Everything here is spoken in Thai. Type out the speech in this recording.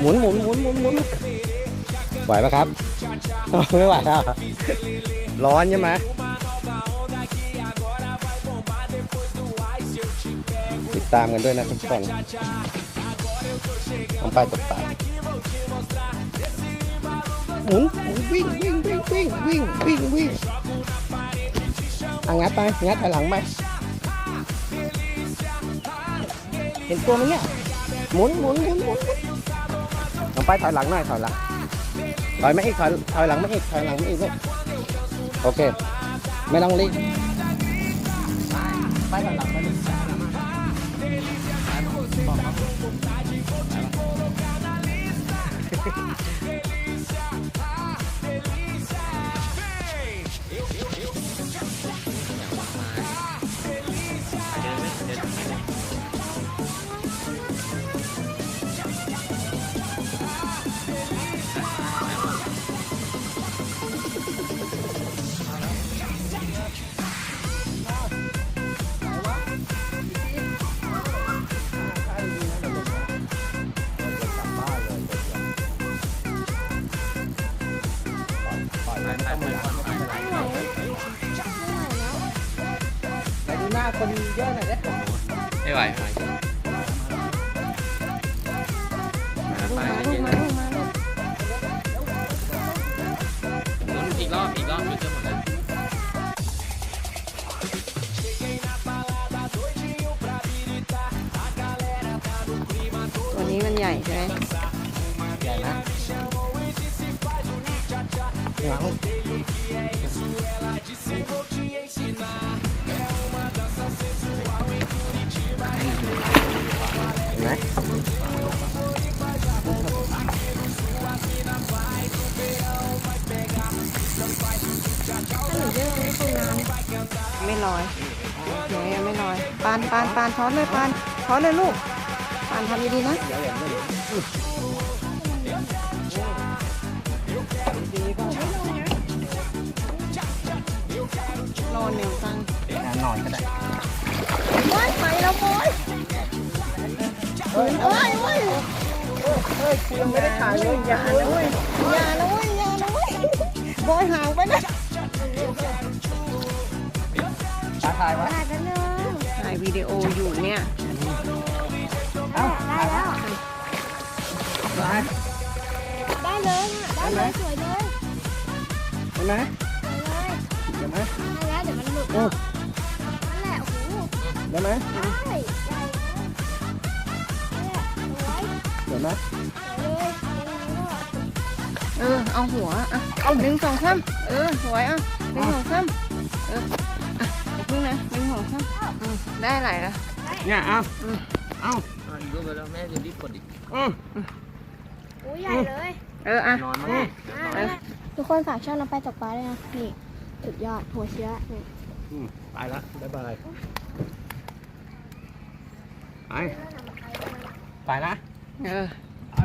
หมุนหมุนหมุนหมุนหมุนไหวปะครับ ไม่ไหวแล้วร้อนใช่ไหมติดตามกันด้วยนะทุกคนต้องไปตกปลา หมุนมุนวิ่งวิ่งวิ่งวิ่งวิ่งวิ่งวิ่งอะงัดไปงัดถอยหลังไปเห็นตัวไหมเนี่ยหมุนหมุนหมุนหมุนลงไปถอยหลังหน่อยถอยหลังถอยไม่อีกถอยถอยหลังไม่อีกถอยหลังไม่อีกลูกโอเค ไม่ต้องรีบไปถอยหลังไปเลย คนเยอะหน่อยเด้ไม่ไหวไม่ไหวไปเย็นอีกรอบอีกรอบอีกจะหมดแล้วตัวนี้มันใหญ่ใช่ไหมใหญ่นะหลัง ไม่ลอยเดี๋ยวยังไม่ลอยปานปานปานช้อนเลยปานช้อนเลยลูกปานทำดีๆนะเดี๋ยวเห็นเดี๋ยวเห็นรอหนึ่งตังงานนอนก็ได้ว้ายไปแล้วบอยเฮ้ยว้ายว้ายเฮ้ยกูยังไม่ได้ถ่ายเลยอย่านะเว้ยอย่านะเว้ยอย่านะเว้ยบอยห่างไปนะ ตาถ่ายวะถ่ายวิดีโออยู่เนี่ยเอ้าได้แล้วได้ได้เลยค่ะได้เลยสวยเลยเห็นไหมสวยเลยเห็นไหมได้แล้วเดี๋ยวมันหลุดโอ้นั่นแหละโอ้โหได้ไหมได้ใหญ่เลยนี่แหละสวยเห็นไหมสวยเลยยังไงก็เออ เอาหัวอะเอาหนึ่งสองสามเออ สวยอะหนึ่งสองสามเอออะอย่า พึ่งนะหนึ่งสองสามอืมได้อะไรล่ะเนี่ยเอาเอาอีกรูปไปแล้วแม่จะรีบกดอีกอืมโอ้ยใหญ่เลยเอออะนอนมากอะทุกคนฝากช่องน้ำไปตกปลาด้วยนะนี่สุดยอดหัวเชื้อนี่อืมไปละบ๊ายบายไปไปนะเออไป